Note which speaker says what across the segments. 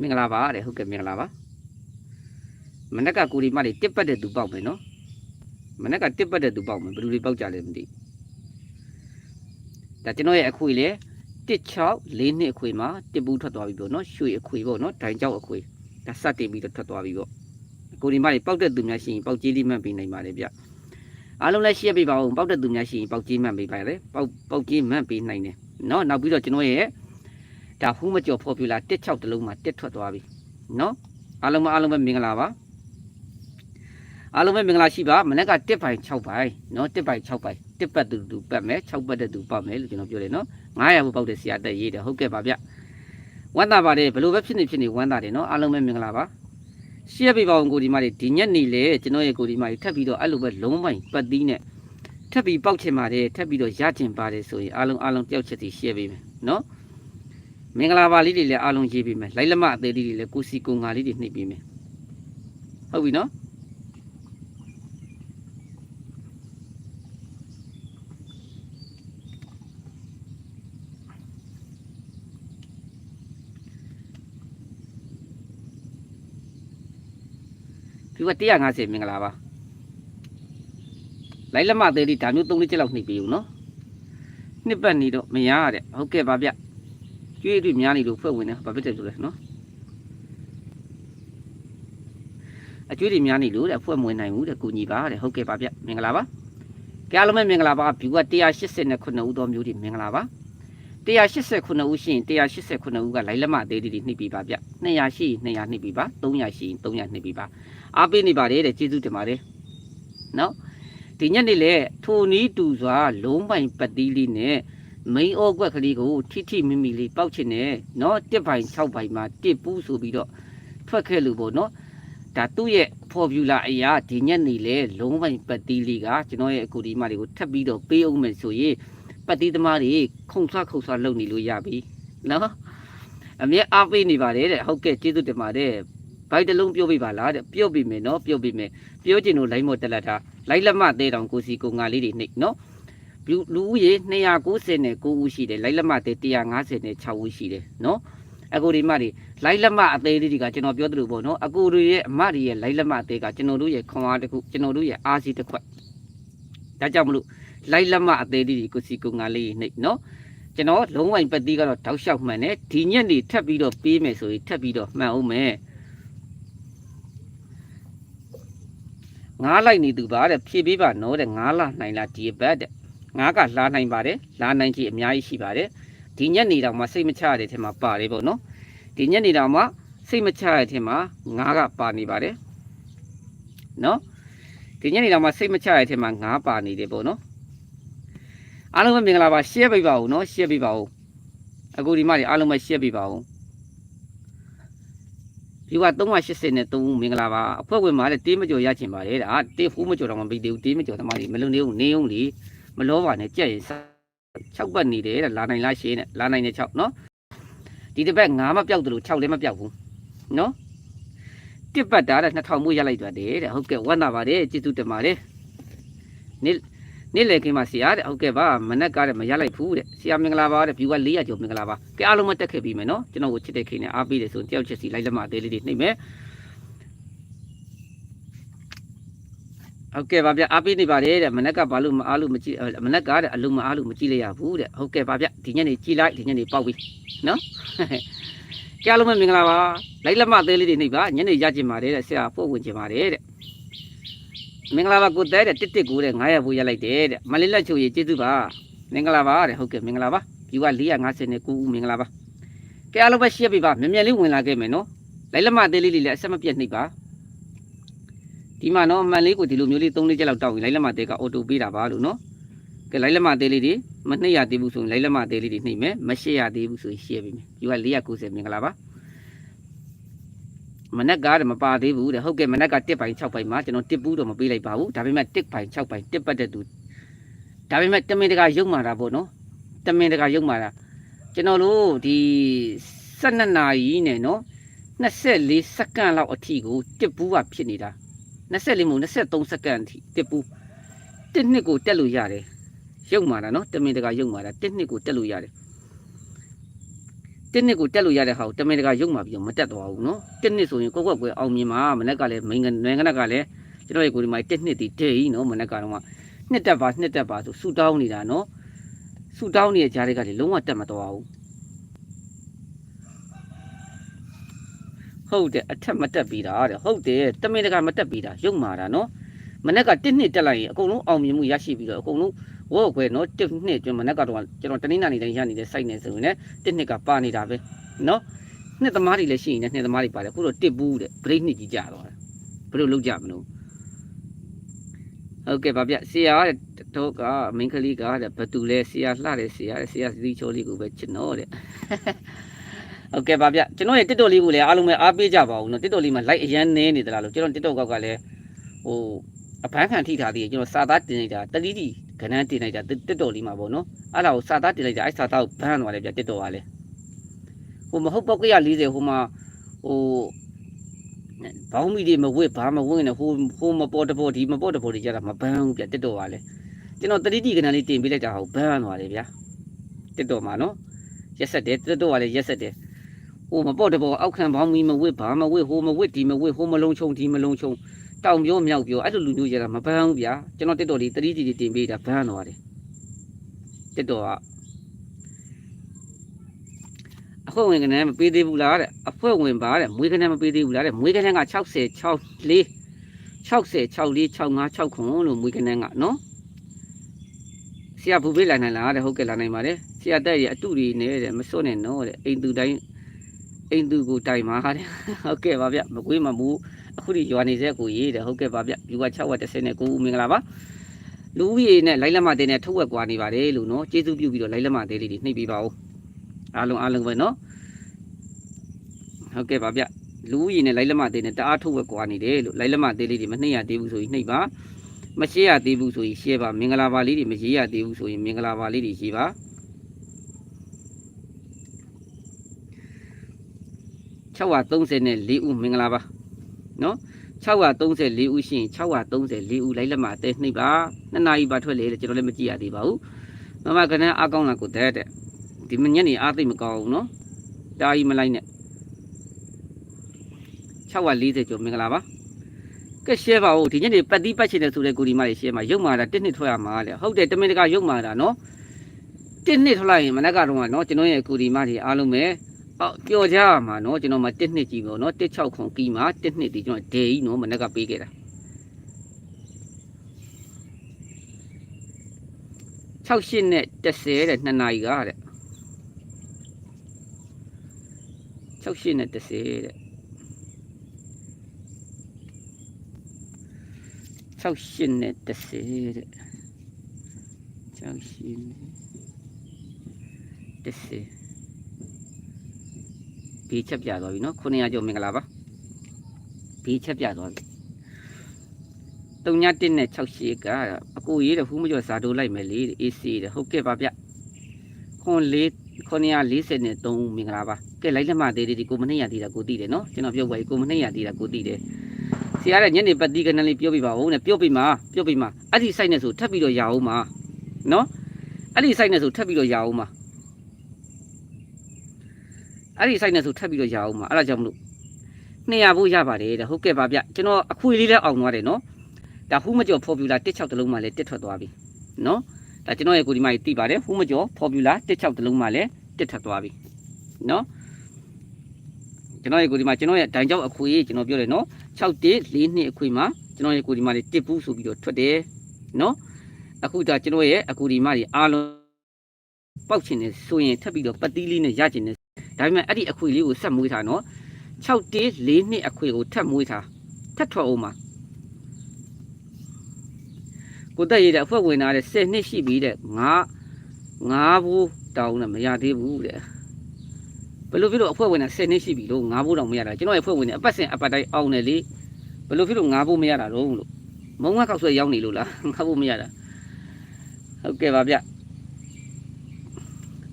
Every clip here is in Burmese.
Speaker 1: မင်္ဂလာပါတဲ့ဟုတ်ကဲ့မင်္ဂလာပါမနေ့ကကိုဒီမလေးတစ်ပတ်တဲ့သူပေါက်မယ်နော်မနေ့ကတစ်ပတ်တဲ့သူပေါက်မယ်ဘယ်လိုတွေပေါက်ကြလဲမသိဒါကျွန်တော်ရဲ့အခွေလေ16 4နှစ်အခွေမှာတစ်ဘူးထွက်သွားပြီပေါ့နော်ရွှေအခွေပေါ့နော်ဒိုင်ကြောက်အခွေဒါစတင်ပြီးတော့ထွက်သွားပြီပေါ့ကိုဒီမလေးပေါက်တဲ့သူများရှိရင်ပေါက်ကြီးလေးမှတ်ပေးနိုင်ပါတယ်ဗျအားလုံးလည်းရှင်းပြပါဦးပေါက်တဲ့သူများရှိရင်ပေါက်ကြီးမှတ်ပေးပါလေပေါက်ပေါက်ကြီးမှတ်ပေးနိုင်တယ်နော်နောက်ပြီးတော့ကျွန်တော်ရဲ့ ဒါဖူးမကျော်ဖော်ပြလာတစ်6တလုံးမှာတစ်ထွက်သွားပြီနော်အားလုံးပဲအားလုံးပဲမင်္ဂလာပါအားလုံးပဲမင်္ဂလာရှိပါမနေ့ကတစ်ပိုင်6ပိုင်နော်တစ်ပိုင်6ပိုင်တစ်ပတ်တူတူပတ်မယ်6ပတ်တဲ့တူပတ်မယ်လို့ကျွန်တော်ပြောတယ်နော်900ဘူးပေါက်တဲ့ဆရာတက်ရေးတယ်ဟုတ်ကဲ့ပါဗျဝမ်းသာပါတယ်ဘယ်လိုပဲဖြစ်နေဖြစ်နေဝမ်းသာတယ်နော်အားလုံးပဲမင်္ဂလာပါရှင်းပြပါအောင်ကိုဒီမလေးဒီညက်နေလေကျွန်တော်ရဲ့ကိုဒီမလေးထပ်ပြီးတော့အဲ့လိုပဲလုံးပိုင်ပတ်သီးနဲ့ထပ်ပြီးပေါက်ချင်ပါတယ်ထပ်ပြီးတော့ရချင်ပါတယ်ဆိုရင်အားလုံးအားလုံးတယောက်ချက်စီရှင်းပေးမယ်နော် မင်္ဂလာပါလေးတွေလည်းအားလုံးရေးပေးမယ်လိုက်လက်မအသေးလေးတွေလည်းကိုစီကိုငါလေးတွေနှိပ်ပေးမယ်ဟုတ်ပြီနော်ဒီက150မင်္ဂလာပါလိုက်လက်မအသေးလေးဒါမျိုး3လေးချက်လောက်နှိပ်ပေးဦးနော်နှစ်ပတ်နေတော့မရတဲ့ဟုတ်ကဲ့ပါဗျ ကျွေးတွေများနေလို့ဖွဲ့ဝင်တယ်ဘာဖြစ်တယ်ဆိုလဲနော်အကျွေးတွေများနေလို့တဲ့ဖွဲ့မဝင်နိုင်ဘူးတဲ့ကိုညီပါတဲ့ဟုတ်ကဲ့ပါဗျမင်္ဂလာပါကြအားလုံးပဲမင်္ဂလာပါဘီက189ဦးတော်မျိုးတွေမင်္ဂလာပါ189ဦးရှိရင်189ဦးကလိုက်လက်မသေးသေးတွေနှိပ်ပြီးပါဗျ200ရှိရင်200နှိပ်ပြီးပါ300ရှိရင်300နှိပ်ပြီးပါအားပေးနေပါတယ်တဲ့ကျေးဇူးတင်ပါတယ်နော်ဒီညနေလေထိုနီးတူစွာလုံးပိုင်ပတ်တီးလေးနဲ့ မိန်အော့ကွက်ကလေးကိုထိထိမိမိလေးပောက်ချင်တယ်နော်တစ်ပိုင်6ပိုင်မှာတစ်ပူးဆိုပြီးတော့ထွက်ခဲ့လို့ပေါ့နော်ဒါသူ့ရဲ့ formula အရာဒီညက်နေလေလုံးပိုင်ပတ်တီးလေးကကျွန်တော်ရဲ့အကူဒီမတွေကိုထပ်ပြီးတော့ပေးအောင်မယ်ဆိုရင်ပတ်တီးသမားတွေခုံဆွခုံဆွလုပ်နေလို့ရပြီနော်အမြဲအားပေးနေပါတယ်တဲ့ဟုတ်ကဲ့ကျေးဇူးတင်ပါတယ်ဘိုက်တလုံးပြုတ်ပြီပါလားတဲ့ပြုတ်ပြီမယ်နော်ပြုတ်ပြီမယ်ပြောချင်လို့လိုင်းမတက်လက်တာလိုက်လက်မသေးတောင်ကိုစီကိုငါလေးတွေနှိပ်နော် လူလူဦးရေ290နဲ့9ဦးရှိတယ်လိုက်လက်မသေး150နဲ့6ဦးရှိတယ်နော်အကူဒီမတွေလိုက်လက်မအသေးလေးတွေကကျွန်တော်ပြောသလိုပေါ့နော်အကူတွေရဲ့အမတွေရဲ့လိုက်လက်မအသေးကကျွန်တော်တို့ရဲ့ခွန်အားတစ်ခုကျွန်တော်တို့ရဲ့အားစီတစ်ခွက်ဒါကြောင့်မလို့လိုက်လက်မအသေးလေးတွေကိုစီကုငါလေးနှိပ်နော်ကျွန်တော်လုံးဝိုင်ပတ်တီးကတော့တောက်လျှောက်မှန်တယ်ဒီညက်နေထပ်ပြီးတော့ပေးမယ်ဆိုရင်ထပ်ပြီးတော့မှန်အောင်မယ်ငားလိုက်နေသူပါတဲ့ဖြည့်ပေးပါနော်တဲ့ငားလာနိုင်လားဒီဘက်တဲ့ ငါးကလာနိုင်ပါတယ်လာနိုင်ကြီးအများကြီးရှိပါတယ်ဒီညက်နေတောင်မှစိတ်မချရတဲ့ထဲမှာပါတယ်ပေါ့နော်ဒီညက်နေတောင်မှစိတ်မချရတဲ့ထဲမှာငါးကပါနေပါတယ်နော်ဒီညက်နေတောင်မှစိတ်မချရတဲ့ထဲမှာငါးပါနေတယ်ပေါ့နော်အားလုံးပဲမင်္ဂလာပါ share ပေးပါဦးနော် share ပေးပါဦးအခုဒီမှာဒီအားလုံးပဲ share ပေးပါဦးဒီက380နဲ့3မင်္ဂလာပါအဖွဲ့ဝင်မှာလည်းတေးမကြော်ရချင်ပါတယ်ဒါတေးဖူးမကြော်တော့မပြီးသေးဘူးတေးမကြော်သမားကြီးမလုံနေဘူးနေအောင်လी မလောပါနဲ့ကြက်ရင်6ပတ်နေတယ်တဲ့လာနိုင်လားရှင်းတဲ့လာနိုင်တဲ့6နော်ဒီတစ်ပတ်9မပြောက်တယ်လို့6လည်းမပြောက်ဘူးနော်တစ်ပတ်တာတဲ့2000မို့ရလိုက်သွားတယ်တဲ့ဟုတ်ကဲ့ဝမ်းသာပါတယ်ကျေးဇူးတင်ပါတယ်နေ့နေ့လေကင်းပါဆရာတဲ့ဟုတ်ကဲ့ပါမနက်ကားတဲ့မရလိုက်ဘူးတဲ့ဆရာမင်္ဂလာပါတဲ့ဖြူက400ကျော်မင်္ဂလာပါကဲအားလုံးမတက်ခဲ့ပြီမယ်နော်ကျွန်တော်ကိုချစ်တဲ့ခင်နဲ့အားပေးတယ်ဆိုရင်တယောက်ချက်စီလိုက်လက်မအသေးလေးတွေနှိပ်မယ် ဟုတ်ကဲ့ပါဗျအားပေးနေပါတယ်တဲ့မနက်ကဘာလို့မအားလို့မကြည့်မနက်ကတဲ့အလုံးမအားလို့မကြည့်လိုက်ရဘူးတဲ့ဟုတ်ကဲ့ပါဗျဒီညနေကြည့်လိုက်ဒီညနေပေါက်ပြီနော်ကြားလုံးမင်္ဂလာပါလိုက်လက်မသေးလေးတွေနှိပ်ပါညနေရကျင်ပါတယ်တဲ့ဆရာပို့ဝင်ကျင်ပါတယ်တဲ့မင်္ဂလာပါကိုတဲတဲ့တစ်တစ်ကိုတဲ့900ဘူးရလိုက်တယ်တဲ့မလေးလက်ချိုကြီးကျေးဇူးပါမင်္ဂလာပါတဲ့ဟုတ်ကဲ့မင်္ဂလာပါယူက450နဲ့9ဦးမင်္ဂလာပါကဲအားလုံးပဲရှင်းပြပါမြန်မြန်လေးဝင်လာခဲ့မယ်နော်လိုက်လက်မသေးလေးတွေလည်းအဆက်မပြတ်နှိပ်ပါ ဒီမှာနော်အမှန်လေးကိုဒီလိုမျိုးလေး၃လေးချက်လောက်တောက်ရင်လိုက်လက်မသေးကအော်တိုပေးတာပါလို့နော်ကဲလိုက်လက်မသေးလေးတွေမနှိပ်ရသေးဘူးဆိုရင်လိုက်လက်မသေးလေးတွေနှိပ်မယ်မရှေ့ရသေးဘူးဆိုရင်ရှေ့ပေးမယ်ဒီက490မင်္ဂလာပါမနက်ကားတော့မပါသေးဘူးတဲ့ဟုတ်ကဲ့မနက်က1ပိုင်6ပိုင်မှာကျွန်တော်1ပူးတော့မပေးလိုက်ပါဘူးဒါပေမဲ့1ပိုင်6ပိုင်1ပတ်တဲ့သူဒါပေမဲ့တမင်တကာရုပ်မာတာပေါ့နော်တမင်တကာရုပ်မာတာကျွန်တော်တို့ဒီ12နာရီနဲ့နော်24စက္ကန့်လောက်အထိကို1ပူးကဖြစ်နေတာ 24မို့23စက္ကန့်အထိတက်ပူတစ်နှစ်ကိုတက်လို့ရတယ်ရုပ်မာတာနော်တမင်တကာရုပ်မာတာတစ်နှစ်ကိုတက်လို့ရတယ်တစ်နှစ်ကိုတက်လို့ရတဲ့ဟာကိုတမင်တကာရုပ်မှပြီးတော့မတက်သွားဘူးနော်တစ်နှစ်ဆိုရင်ကိုယ့်ကွက်ကွယ်အောင်မြင်မှာမနေ့ကလည်းမိန်ငယ်ကနက်ကလည်းကျွန်တော်ရဲ့ကိုဒီမှာတစ်နှစ်တည်တည်နော်မနေ့ကတော့နှစ်တက်ပါနှစ်တက်ပါဆိုဆူတောင်းနေတာနော်ဆူတောင်းနေတဲ့ကြားတွေကလည်းလုံးဝတက်မသွားဘူး ဟုတ်တယ်အထက်မတက်ပြီးတာတဲ့ဟုတ်တယ်တမင်တကာမတက်ပြီးတာရုပ်မာတာနော်မနေ့ကတစ်နှစ်တက်လိုက်ရင်အကုန်လုံးအောင်မြင်မှုရရှိပြီးတော့အကုန်လုံးဝေါ့ခွဲနော်တစ်နှစ်ကျွန်းမနေ့ကတော့ကျွန်တော်တနင်္လာနေ့တိုင်းရနေတဲ့ site နဲ့ဆိုရင်လည်းတစ်နှစ်ကပါနေတာပဲနော်နှစ်သမားတွေလည်းရှိရင်လည်းနှစ်သမားတွေပါတယ်အခုတော့တစ်ဘူးတဲ့ break နှစ်ကြီးကြတော့တာဘယ်လိုလုပ်ကြမလို့ဟုတ်ကဲ့ပါဗျဆရာတော့ကမင်းကလေးကတဲ့ဘသူလဲဆရာလှတယ်ဆရာဆရာစီချိုးလေးကိုပဲချစ်တော့တဲ့ ဟုတ်ကဲ့ပါဗျကျွန်တော်ရဲ့ TikTok လေးကိုလည်းအားလုံးပဲအားပေးကြပါဦးနော် TikTok လေးမှာ like အရန်နည်းနေသလားလို့ကျွန်တော် TikTok ကောက်ကလည်းဟိုအပန်းခံထိထားသေးတယ်ကျွန်တော်စာသားတင်လိုက်တာတတိတိကဏ္ဍတင်လိုက်တာ TikTok လေးမှာပေါ့နော်အဲ့ဒါကိုစာသားတင်လိုက်တာအဲ့စာသားကိုဘန်းသွားတယ်ဗျ TikTok ကလည်းဟိုမဟုတ်ပောက်140ဟိုမှာဟိုဘောင်းမီတွေမဝစ်ဘာမဝစ်နဲ့ဟိုဟိုမပေါ်တပေါ်ဒီမပေါ်တပေါ်တွေကြတာမဘန်းဘူးဗျ TikTok ကလည်းကျွန်တော်တတိတိကဏ္ဍလေးတင်ပေးလိုက်တာဟိုဘန်းသွားတယ်ဗျ TikTok မှာနော်ရက်ဆက်တယ် TikTok ကလည်းရက်ဆက်တယ် ဟိုမပေါ့တပေါ်အောက်ခံဘောင်းမီမဝစ်ဘာမဝစ်ဟိုမဝစ်ဒီမဝစ်ဟိုမလုံးချုံဒီမလုံးချုံတောင်ပြောမြောက်ပြောအဲ့လိုလူမျိုးကြတာမပန်းဘူးဗျာကျွန်တော်တက်တော်လေးတတိတီတင်ပေးတာဘန်းသွားတယ်တက်တော်ကအဖွဲ့ဝင်ကနေမပေးသေးဘူးလားတဲ့အဖွဲ့ဝင်ပါတဲ့မွေးကနေမပေးသေးဘူးလားတဲ့မွေးကနေက60 6 4 60 6 4 6 5 6ခွန်လို့မွေးကနေကနော်ဆရာဘူပေးလိုက်နိုင်လားတဲ့ဟုတ်ကဲ့လာနိုင်ပါတယ်ဆရာတက်ရအတူတွေနဲ့တဲ့မစွတ်နဲ့နော်တဲ့အိမ်သူတိုင်း အိမ်သူကိုတိုင်ပါတဲ့ဟုတ်ကဲ့ပါဗျမကွေးမမူအခုဒီရွာနေစေကိုရေးတယ်ဟုတ်ကဲ့ပါဗျလူက6ဝက်30နဲ့9ဦးမင်္ဂလာပါလူဦးရေနဲ့လိုက်လက်မသေးနဲ့ထုတ်ဝက်ကွာနေပါတယ်လို့နော်ကျေးဇူးပြုပြီးတော့လိုက်လက်မသေးလေးတွေနှိပ်ပေးပါဦးအားလုံးအားလုံးပဲနော်ဟုတ်ကဲ့ပါဗျလူဦးရေနဲ့လိုက်လက်မသေးနဲ့တအားထုတ်ဝက်ကွာနေတယ်လို့လိုက်လက်မသေးလေးတွေမနှိပ်ရသေးဘူးဆိုရင်နှိပ်ပါမရှေ့ရသေးဘူးဆိုရင်ရှေ့ပါမင်္ဂလာပါလေးတွေမရေးရသေးဘူးဆိုရင်မင်္ဂလာပါလေးတွေရေးပါ 634ဦးမင်္ဂလာပါနော်634ဦးရှိရင်634ဦးလိုက်လက်မှာအသေးနှိပ်ပါနှစ်နာရီပါထွက်လေတဲ့ကျွန်တော်လည်းမကြည့်ရသေးပါဘူးမမကနန်းအားကောင်းလာကိုတဲ့တဲ့ဒီမညက်နေအားသိမကောင်းဘူးနော်တာကြီးမလိုက်နဲ့640ကျော်မင်္ဂလာပါကဲရှဲပါဦးဒီညနေပတ်တိပတ်ချင်တယ်ဆိုတဲ့ကိုဒီမလေးရှဲမှာရုပ်မာတာတစ်နှစ်ထွက်ရမှာလေဟုတ်တယ်တမင်တကာရုပ်မာတာနော်တစ်နှစ်ထွက်လိုက်ရင်မနေ့ကတော့နော်ကျွန်တော်ရဲ့ကိုဒီမတွေအားလုံးပဲ အော်ကြော်ကြရမှာနော်ကျွန်တော်မှာ1နှစ်ကြီးပေါ့နော်16ခွန်ကီမှာ1နှစ်ဒီကျွန်တော်ဒေကြီးနော်မနေ့ကပေးခဲ့တာ68နဲ့30တဲ့2နာရီကတဲ့68နဲ့30တဲ့68နဲ့30တဲ့68နဲ့30 ဘေးချက်ပြသွားပြီနော်900ကျော်မင်္ဂလာပါဘေးချက်ပြသွားပြီ3ည1နဲ့68ကအကိုရေးတဲ့ဖူးမကျော်စာတိုးလိုက်မယ်လေ AC တဲ့ဟုတ်ကဲ့ပါဗျခွန်လေး940နဲ့3မင်္ဂလာပါကဲလိုက်လက်မသေးသေးဒီကိုမနှိမ့်ရသေးတာကိုသိတယ်နော်ကျွန်တော်ပြောပါကိုမနှိမ့်ရသေးတာကိုသိတယ်ဆရာတဲ့ညနေပတ်တီးကနလေးပြောပြပါဦးနဲ့ပြောပြမှာပြောပြမှာအဲ့ဒီ site နဲ့ဆိုထပ်ပြီးတော့ရအောင်မှာနော်အဲ့ဒီ site နဲ့ဆိုထပ်ပြီးတော့ရအောင်မှာ အဲ့ဒီ site နဲ့ဆိုထပ်ပြီးတော့ရအောင်ပါအဲ့ဒါကြောင့်မလို့200ဖို့ရပါတယ်တဲ့ဟုတ်ကဲ့ပါဗျကျွန်တော်အခွေလေးလည်းအောင်သွားတယ်နော်ဒါဟူးမကျော် formula 16တလုံးမှလည်းတက်ထွက်သွားပြီနော်ဒါကျွန်တော်ရဲ့ကိုဒီမကြီးသိပါတယ်ဟူးမကျော် formula 16တလုံးမှလည်းတက်ထွက်သွားပြီနော်ကျွန်တော်ရဲ့ကိုဒီမကျွန်တော်ရဲ့ဒိုင်ကြောက်အခွေကျွန်တော်ပြောတယ်နော်6တက်4နှစ်အခွေမှာကျွန်တော်ရဲ့ကိုဒီမလေးတစ်ဘူးဆိုပြီးတော့ထွက်တယ်နော်အခုဒါကျွန်တော်ရဲ့အကူဒီမကြီးအားလုံးပောက်ချင်တယ်ဆိုရင်ထပ်ပြီးတော့ပတ်တီးလေးနဲ့ရချင်တယ် ဒါပေမဲ့အဲ့ဒီအခွေလေးကိုဆက်မွေးထားနော်6တေး4နှစ်အခွေကိုထပ်မွေးထားထပ်ထွက်အောင်ပါကိုတက်ရတဲ့အဖွဲ့ဝင်လာတဲ့10နှစ်ရှိပြီတဲ့ငါငါဘူးတောင်းနဲ့မရသေးဘူးတဲ့ဘယ်လိုဖြစ်လို့အဖွဲ့ဝင်က10နှစ်ရှိပြီလို့ငါဘူးတောင်မရတာကျွန်တော်ရဲ့အဖွဲ့ဝင်ကအပတ်စဉ်အပတ်တိုင်းအောင်တယ်လေဘယ်လိုဖြစ်လို့ငါဘူးမရတာတော့လို့မုံငါကောက်ဆွဲရောက်နေလို့လားငါဘူးမရတာဟုတ်ကဲ့ပါဗျ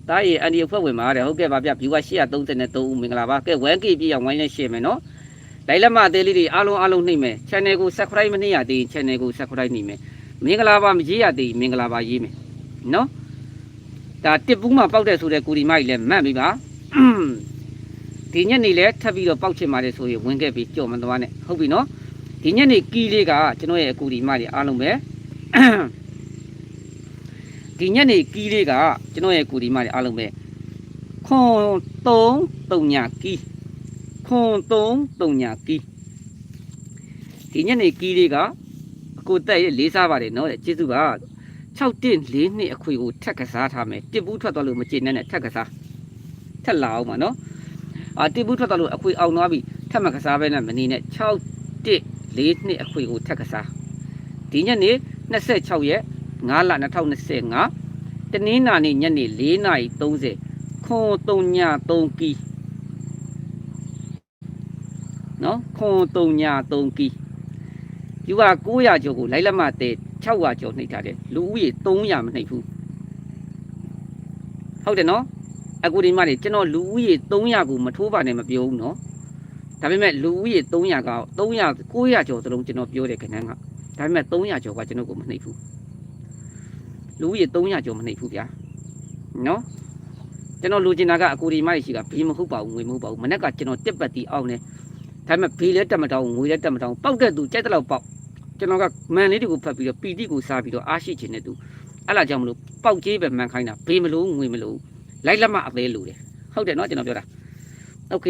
Speaker 1: တားရီအန်ဒီအဖွဲ့ဝင်ပါတဲ့ဟုတ်ကဲ့ပါဗျ viewer 833ဦးမင်္ဂလာပါကဲ 1k ပြည့်အောင်ဝိုင်းနဲ့ရှင်းမယ်နော်လိုက်လက်မအသေးလေးတွေအားလုံးအားလုံးနှိမ့်မယ် channel ကို subscribe မနှိမ့်ရသေးရင် channel ကို subscribe နှိမ့်မယ်မင်္ဂလာပါမကြီးရသေးရင်မင်္ဂလာပါရေးမယ်နော်ဒါတစ်ပူးမှာပောက်တဲ့ဆိုတဲ့ကိုဒီမကြီးလည်းမှတ်ပြီပါဒီညနေလဲထပ်ပြီးတော့ပေါက်ချင်ပါတယ်ဆိုရင်ဝင်ခဲ့ပြီးကြော်မသွားနဲ့ဟုတ်ပြီနော်ဒီညနေကီးလေးကကျွန်တော်ရဲ့အကူဒီမတွေအားလုံးပဲ ဒီညနေကီးလေးကကျွန်တော်ရဲ့အကူဒီမတွေအားလုံးပဲခွန်3 3ညကီးခွန်3 3ညကီးဒီညနေကီးလေးကအကိုတက်ရဲ့လေးစားပါတယ်နော်တဲ့ကျေးဇူးပါ6တင်း4နှစ်အခွေကိုထက်ကစားထားမယ်တစ်ဘူးထွက်သွားလို့မကျေနပ်နဲ့ထက်ကစားထက်လာအောင်ပါနော်အာတိဘူးထွက်သွားလို့အခွေအောင်သွားပြီထပ်မကစားပဲနဲ့မနေနဲ့6တစ်4နှစ်အခွေကိုထပ်ကစားဒီညနေ26ရက် 5လ2025တနင်္လာနေ့ညနေ4:30ခွန်3ည3ကီနော်ခွန်3ည3ကီယူက900ကျော်ကိုလိုက်လက်မတဲ600ကျော်နှိပ်ထားတယ်လူဦးရေ300မနှိပ်ဘူးဟုတ်တယ်နော်အခုဒီမှာနေကျွန်တော်လူဦးရေ300ကိုမထိုးပါနဲ့မပြောဘူးနော်ဒါပေမဲ့လူဦးရေ300က300 900ကျော်သလုံးကျွန်တော်ပြောတယ်ခဏကဒါပေမဲ့300ကျော်ကကျွန်တော်ကိုမနှိပ်ဘူး လူဦးရေ300ကျော်မနှိပ်ဘူးဗျာเนาะကျွန်တော်လူကျင်တာကအကူဒီမတွေရှိကဘေးမဟုတ်ပါဘူးငွေမဟုတ်ပါဘူးမနေ့ကကျွန်တော်တက်ပတ်တီအောင်နေဒါပေမဲ့ဘေးလည်းတက်မတောင်းငွေလည်းတက်မတောင်းပောက်တဲ့သူကြိုက်တဲ့လောက်ပေါက်ကျွန်တော်ကမန်လေးတွေကိုဖတ်ပြီးတော့ပီတိကိုစားပြီးတော့အားရှိခြင်းတဲ့သူအဲ့လာကြောင့်မလို့ပေါက်ကြီးပဲမှန်ခိုင်းတာဘေးမလို့ငွေမလို့ လိုက်လက်မအသေးလို့တယ်ဟုတ်တယ်เนาะကျွန်တော်ပြောတာโอเค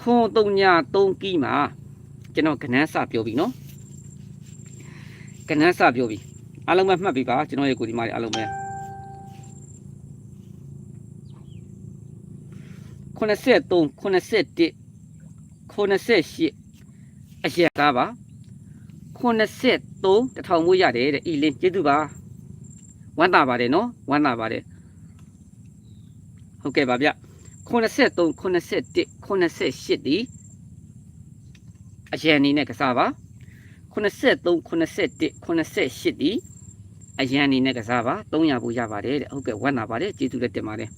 Speaker 1: ခွန်3ည3ကီးမှာကျွန်တော်ကနန်းစပြောပြီเนาะကနန်းစပြောပြီ အားလုံးပဲမှတ်ပြီးပါကျွန်တော်ရဲ့ကိုဒီမာတွေအားလုံးပဲ83 81 88အရကားပါ83တထောင်မွေးရတယ်တဲ့အီလင်းကျေးဇူးပါဝမ်းသာပါတယ်နော်ဝမ်းသာပါတယ်ဟုတ်ကဲ့ပါဗျ83 81 88ဒီအရန်နေနဲ့ကစားပါ83 81 88ဒီ အရန်အနေနဲ့ကစားပါ300ဘူးရပါတယ်တဲ့ဟုတ်ကဲ့ဝမ်းသာပါတယ်ကျေးဇူးလက်တင်ပါတယ်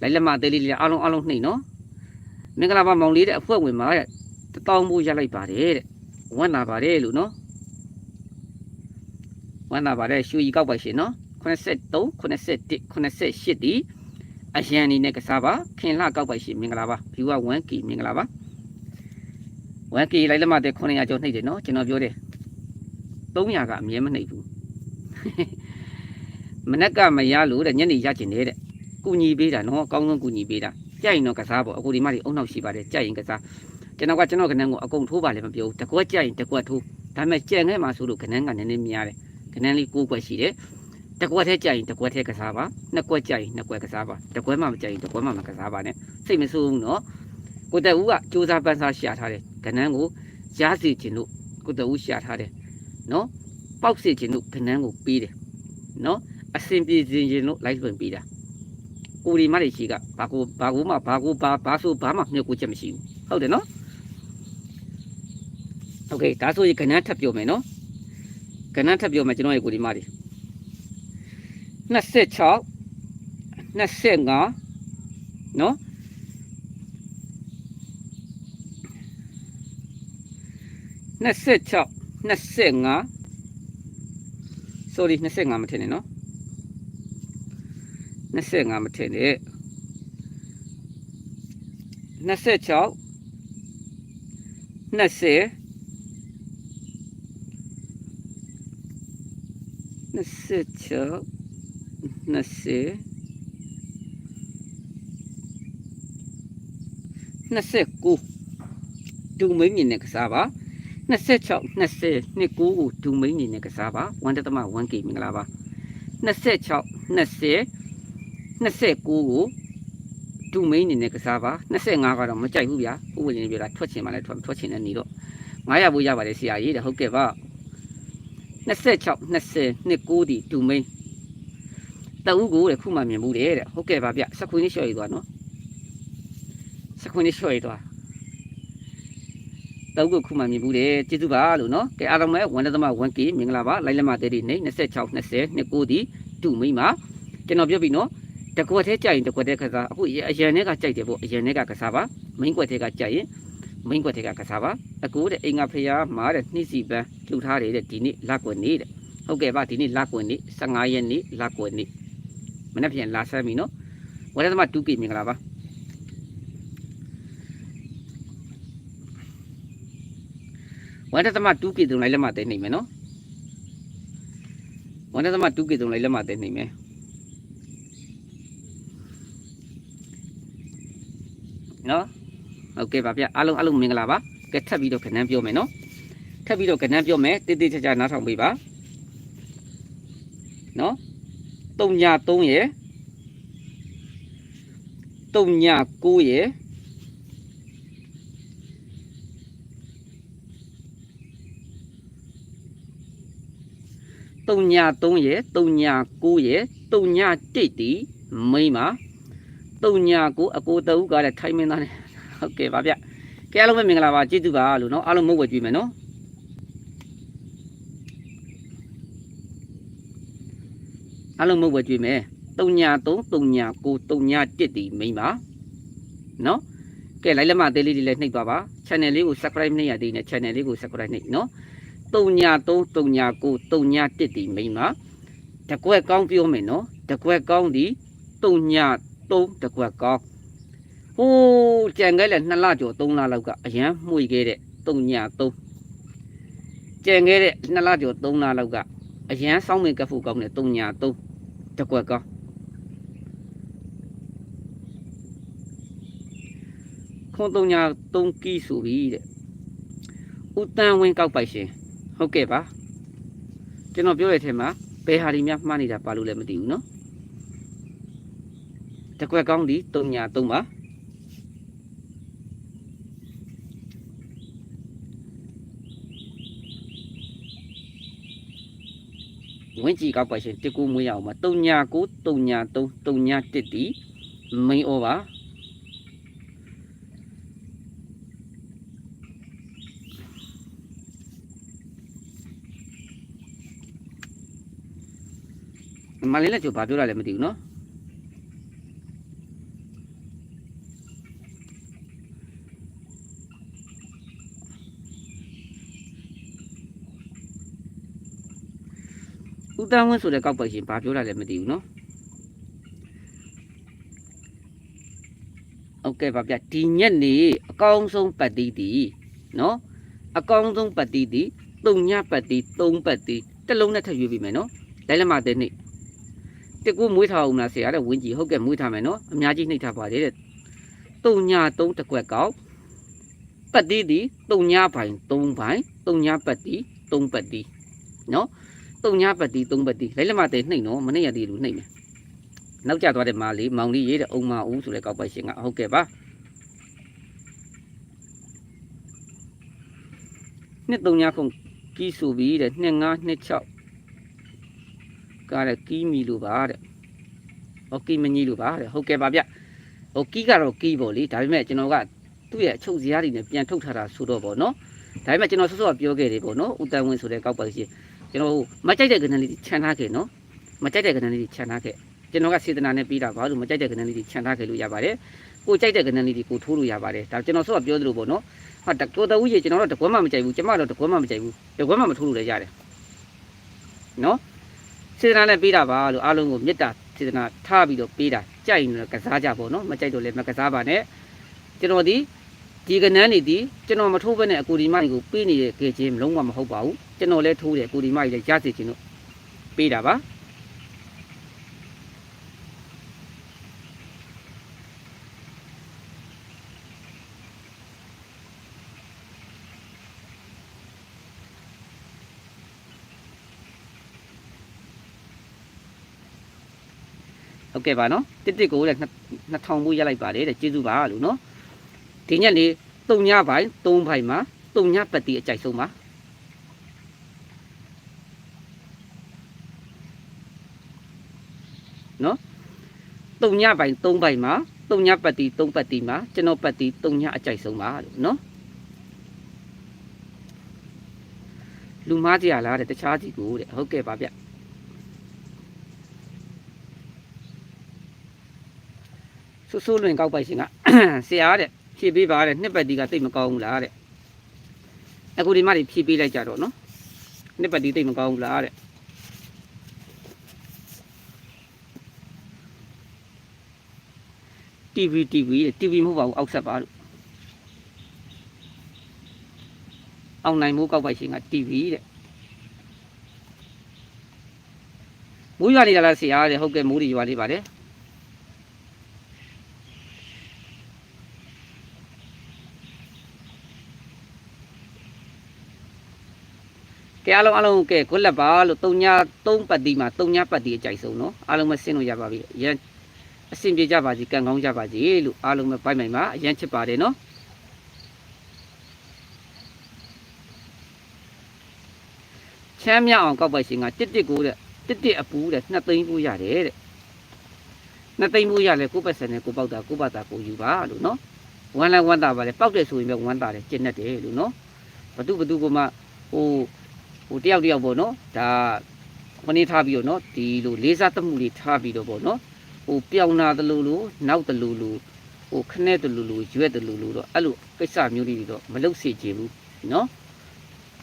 Speaker 1: လိုက်လက်မအသေးလေးလေးအားလုံးအားလုံးနှိပ်နော်မင်္ဂလာပါမောင်လေးတဲ့အဖွဲဝင်ပါတဲ့တတောင်းဘူးရလိုက်ပါတယ်တဲ့ဝမ်းသာပါတယ်လို့နော်ဝမ်းသာပါတယ်ရွှေကြီးကောက်ပါရှင်နော်83 81 88ဒီအရန်အနေနဲ့ကစားပါခင်လှကောက်ပါရှင်မင်္ဂလာပါဘီဝ1ကီမင်္ဂလာပါ1ကီလိုက်လက်မတဲ့900ကျော်နှိပ်တယ်နော်ကျွန်တော်ပြောတယ်300ကအမြဲမနှိပ်ဘူး မနက်ကမရလို့တဲ့ညနေရကျင်တယ်တဲ့ကုညီပေးတာနော်အကောင်းဆုံးကုညီပေးတာကြိုက်ရင်တော့ကစားပေါ့အခုဒီမတွေအုံနောက်ရှိပါတယ်ကြိုက်ရင်ကစားကျွန်တော်ကကျွန်တော်ကနန်းကိုအကုန်ထိုးပါလည်းမပြောဘူးတကွက်ကြိုက်ရင်တကွက်ထိုးဒါပေမဲ့ကြံခဲ့မှာဆိုလို့ကနန်းကနည်းနည်းများတယ်ကနန်းလေး9ကွက်ရှိတယ်တကွက်ထဲကြိုက်ရင်တကွက်ထဲကစားပါနှစ်ကွက်ကြိုက်ရင်နှစ်ကွက်ကစားပါတကွက်မှမကြိုက်ရင်တကွက်မှမကစားပါနဲ့စိတ်မဆိုးဘူးနော်ကိုတက်ဦးကစူးစမ်းပန်းစားရှာထားတယ်ကနန်းကိုရစီခြင်းလို့ကိုတက်ဦးရှာထားတယ်နော် ပေါက်စီခြင်းလို့ကနန်းကိုပေးတယ်နော်အစင်ပြေခြင်းလို့လိုက်လွင်ပေးတာ ကိုဒီမတွေရှိကဘာကိုဘာကိုမှဘာကိုဘာဘာဆိုဘာမှမြုပ်ကိုချက်မရှိဘူးဟုတ်တယ်နော်โอเคဒါဆိုရင်ကဏ္ဍထပ်ပြောမယ်နော်ကဏ္ဍထပ်ပြောမယ်ကျွန်တော်ရဲ့ကိုဒီမတွေ26 25နော်26 25 sorry 25မထင်နဲ့နော်25မထင်နဲ့26 20 26 20 29ဒူမိန်မြင်နဲ့ကစားပါ 26 20 29ကိုဒူမိန်မြင်နဲ့ကစားပါ 1.1k မင်္ဂလာပါ26 20 29ကိုဒူမိန်အနေနဲ့ကစားပါ25ကတော့မကြိုက်ဘူးဗျာဥပဒေနဲ့ပြောတာထွက်ချင်မှလည်းထွက်မထွက်ချင်တဲ့နေတော့900ဘူးရပါတယ်ဆရာကြီးတဲ့ဟုတ်ကဲ့ပါ26 20 29ဒီဒူမိန်တအုပ်ကိုတဲ့ခုမှမြင်ဘူးတဲ့တဲ့ဟုတ်ကဲ့ပါဗျစခွင်းလေးလျှော့ရည်သွားနော်စခွင်းလေးလျှော့ရည်သွား တအုပ်ကိုခုမှမြင်ဘူးတဲ့ကျေးဇူးပါလို့နော်ကဲအားလုံးပဲဝန်ဒသမ 1k မင်္ဂလာပါလိုက်လက်မသေးဒီနေ26 20 29ဒီဒူမိန်မှာကျွန်တော်ပြောပြီနော်တကွက်ထဲကြိုက်ရင်တကွက်ထဲကစားအခုအရန်ထဲကကြိုက်တယ်ပေါ့အရန်ထဲကကစားပါမိန်ကွက်ထဲကကြိုက်ရင်မိန်ကွက်ထဲကကစားပါအကူတဲ့အင်္ဂါဖျားမှာတဲ့နှိစီပန်းလှူထားတယ်တဲ့ဒီနေ့လက်ကွက်နေ့တဲ့ဟုတ်ကဲ့ပါဒီနေ့လက်ကွက်နေ့15ရက်နေ့လက်ကွက်နေ့မနေ့ပြန်လာဆမ်းပြီနော်ဝရသမ 2K မင်္ဂလာပါ 1ဒသမ2ကေတုံလိုက်လက်မတဲနေမယ်နော်1ဒသမ2ကေတုံလိုက်လက်မတဲနေမယ်နော်ဟုတ်ကဲ့ပါဗျအားလုံးအားလုံးမင်္ဂလာပါကဲထပ်ပြီးတော့ခဏန်းပြောမယ်နော်ထပ်ပြီးတော့ခဏန်းပြောမယ်တိတိကျကျနားထောင်ပေးပါနော်3ည3ရယ်3ည9ရယ် 3ည3ရယ်3ည9ရယ်3ည1တီမိန်းမ3ည9အကိုတဦးကလည်းထိုင်းမင်းသားနဲ့ဟုတ်ကဲ့ပါဗျကဲအားလုံးပဲမင်္ဂလာပါကျေးဇူးပါလို့နော်အားလုံးမဟုတ်ဝယ်ကြည့်မယ်နော်အားလုံးမဟုတ်ဝယ်ကြည့်မယ်3ည3 3ည9 3ည1တီမိန်းမနော်ကဲလိုက်လက်မသေးလေးတွေလည်းနှိပ်သွားပါ channel လေးကို subscribe နှိပ်ရသေးတယ် channel လေးကို subscribe နှိပ်နော် 3ည3 3ည9 3ည1တီမိန်းမတကွက်ကောင်းပြောမယ်နော်တကွက်ကောင်းဒီ3ည3တကွက်ကောင်းဟိုးကြံခဲ့လဲ2လကျော်3လလောက်ကအရန်မှုိခဲ့တဲ့3ည3ကြံခဲ့တဲ့2လကျော်3လလောက်ကအရန်စောင်းမင်ကပ်ဖို့ကောင်းတဲ့3ည3တကွက်ကောင်းခွန်3ည3ကီဆိုပြီးတဲ့ဥတန်ဝင်းကောက်ပိုက်ရှင် ဟုတ်ကဲ့ပါကျွန်တော်ပြောရတဲ့အထက်မှာဘယ်ဟာဒီများမှားနေတာပါလို့လည်းမသိဘူးเนาะတကွက်ကောင်းဒီ3ည3ပါဝင်းကြီးကောက်ပိုက်ရှင်တစ်ကူမွေးရအောင်ပါ3ည9 3ည3 3ည1တီမိန်ဩပါ မလေးလက်ချိုဘာပြောတာလဲမသိဘူးเนาะဦးတန်းဝင်းဆိုတဲ့ကောက်ပိုက်ရှင်ဘာပြောတာလဲမသိဘူးเนาะโอเคပါဗျဒီညက်နေအကောင်းဆုံးပတ်တီးတီเนาะအကောင်းဆုံးပတ်တီးတီ၃ညပတ်တီး၃ပတ်တီးတစ်လုံးနဲ့ထပ်ရွေးပြီးမယ်เนาะလိုက်လက်မတဲ့နေ့ တက်ကူမွေးထားအောင်လားဆရာတဲ့ဝင်းကြီးဟုတ်ကဲ့မွေးထားမယ်နော်အများကြီးနှိပ်ထားပါတယ်တဲ့တုံညာတုံးတစ်ကွက်ကောက်ပတ်တီးတီတုံညာပိုင်၃ပိုင်တုံညာပတ်တီး၃ပတ်တီးနော်တုံညာပတ်တီး၃ပတ်တီးလိုက်လက်မတဲ့နှိပ်နော်မနေ့ရသေးလို့နှိပ်မယ်နောက်ကျသွားတဲ့မာလေးမောင်လေးရေးတဲ့အုံမဦးဆိုတဲ့ကောက်ပိုက်ရှင်ကဟုတ်ကဲ့ပါနှစ်တုံညာခုံကီးဆိုပြီးတဲ့နှစ်၅နှစ်6 ကားတဲ့ကီးမီလို့ပါတဲ့ဟောကီးမကြီးလို့ပါတဲ့ဟုတ်ကဲ့ပါဗျဟိုကီးကတော့ကီးပေါ့လေဒါပေမဲ့ကျွန်တော်ကသူ့ရဲ့အချုပ်စရာတွေနဲ့ပြန်ထုတ်ထားတာဆိုတော့ပေါ့နော်ဒါပေမဲ့ကျွန်တော်ဆော့ဆော့ပြောခဲ့တယ်ပေါ့နော်ဦးတန်ဝင်းဆိုတဲ့ကောက်ပါရှင်ကျွန်တော်မကြိုက်တဲ့ကဏ္ဍလေးခြံထားခဲ့နော်မကြိုက်တဲ့ကဏ္ဍလေးခြံထားခဲ့ကျွန်တော်ကစေတနာနဲ့ပြီးတာပါလို့မကြိုက်တဲ့ကဏ္ဍလေးခြံထားခဲ့လို့ရပါတယ်ကိုကြိုက်တဲ့ကဏ္ဍလေးကိုထိုးလို့ရပါတယ်ဒါကျွန်တော်ဆော့ပြောသလိုပေါ့နော်ဟာတော်တော်ဦးကြီးကျွန်တော်တော့တကွက်မှမကြိုက်ဘူးကျမတော့တကွက်မှမကြိုက်ဘူးတကွက်မှမထိုးလို့လည်းရတယ်နော် စေတနာနဲ့ပေးတာပါလို့အားလုံးကိုမေတ္တာစေတနာထားပြီးတော့ပေးတာကြိုက်ရင်တော့ကစားကြပေါ့နော်မကြိုက်တော့လည်းမကစားပါနဲ့ကျွန်တော်ဒီဒီကနန်းနေဒီကျွန်တော်မထိုးဘဲနဲ့အကူဒီမကြီးကိုပေးနေတဲ့ခေချင်းလုံးဝမဟုတ်ပါဘူးကျွန်တော်လည်းထိုးတယ်အကူဒီမကြီးလည်းရစေချင်လို့ပေးတာပါ ဟုတ်ကဲ့ပါနော်တစ်တစ်ကိုလည်း2000ဘူးရလိုက်ပါတယ်တဲ့ကျေးဇူးပါလို့နော်ဒီညက်လေး3ညပိုင်း3ပိုင်းမှာ3ညပတ်တီအကြိုက်ဆုံးပါနော်3ညပိုင်း3ပိုင်းမှာ3ညပတ်တီ3ပတ်တီမှာကျွန်တော်ပတ်တီ3ညအကြိုက်ဆုံးပါလို့နော်လူမားကြရလားတဲ့တခြားစီကိုတဲ့ဟုတ်ကဲ့ပါဗျ ဆူဆူလွင်ကောက်ပိုက်ရှင်ကဆရာတဲ့ဖြည့်ပေးပါတဲ့နှစ်ပတ်တီကတိတ်မကောင်းဘူးလားတဲ့အခုဒီမတွေဖြည့်ပေးလိုက်ကြတော့နော်နှစ်ပတ်တီတိတ်မကောင်းဘူးလားတဲ့တီဗီတီဗီတဲ့တီဗီမဟုတ်ပါဘူးအောက်ဆက်ပါလို့အောင်နိုင်မှုကောက်ပိုက်ရှင်ကတီဗီတဲ့မိုးရွာနေတာလားဆရာတဲ့ဟုတ်ကဲ့မိုးတွေရွာလေးပါတယ် အားလုံးအားလုံးကဲခွက်လက်ပါလို့၃ည၃ပတ်တီမှာ၃ညပတ်တီအကြိုက်ဆုံးနော်အားလုံးမဆင်းလို့ရပါပြီအရင်အဆင်ပြေကြပါစီကံကောင်းကြပါစီလို့အားလုံးပဲပိုက်မိုင်ပါအရင်ချစ်ပါတယ်နော်ချမ်းမြအောင်ကောက်ပိုက်ရှင်ကတစ်တစ်ကိုတဲ့တစ်တစ်အပူတဲ့နှစ်သိန်းပူရတယ်တဲ့နှစ်သိန်းပူရလဲကိုယ့်ပတ်စံနဲ့ကိုပေါက်တာကိုပတ်တာကိုယူပါလို့နော်ဝမ်းလဲဝမ်းတာပါလေပေါက်တယ်ဆိုရင်ပဲဝမ်းတာတယ်ကျင့်တတ်တယ်လို့နော်ဘသူဘသူကမှဟို ဟိုတယောက်တယောက်ပေါ့နော်ဒါခொနေထားပြီးတော့နော်ဒီလိုလေးစားသမှုလေးထားပြီးတော့ပေါ့နော်ဟိုပြောင်းနာတလူလူနောက်တလူလူဟိုခနဲ့တလူလူရွက်တလူလူတော့အဲ့လိုကိစ္စမျိုးလေးတွေတော့မလုပ်စေချင်ဘူးနော်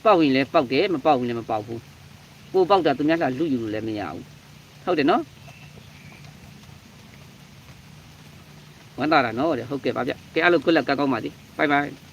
Speaker 1: ပေါက်ရင်လည်းပေါက်တယ်မပေါက်ရင်လည်းမပေါက်ဘူးကိုပေါက်တာသူများကလူယူလို့လည်းမရဘူးဟုတ်တယ်နော်ဝမ်းသာတာနော်တဲ့ဟုတ်ကဲ့ပါဗျကဲအဲ့လိုကုလက်ကကောင်းပါသည်ဘိုင်ဘိုင်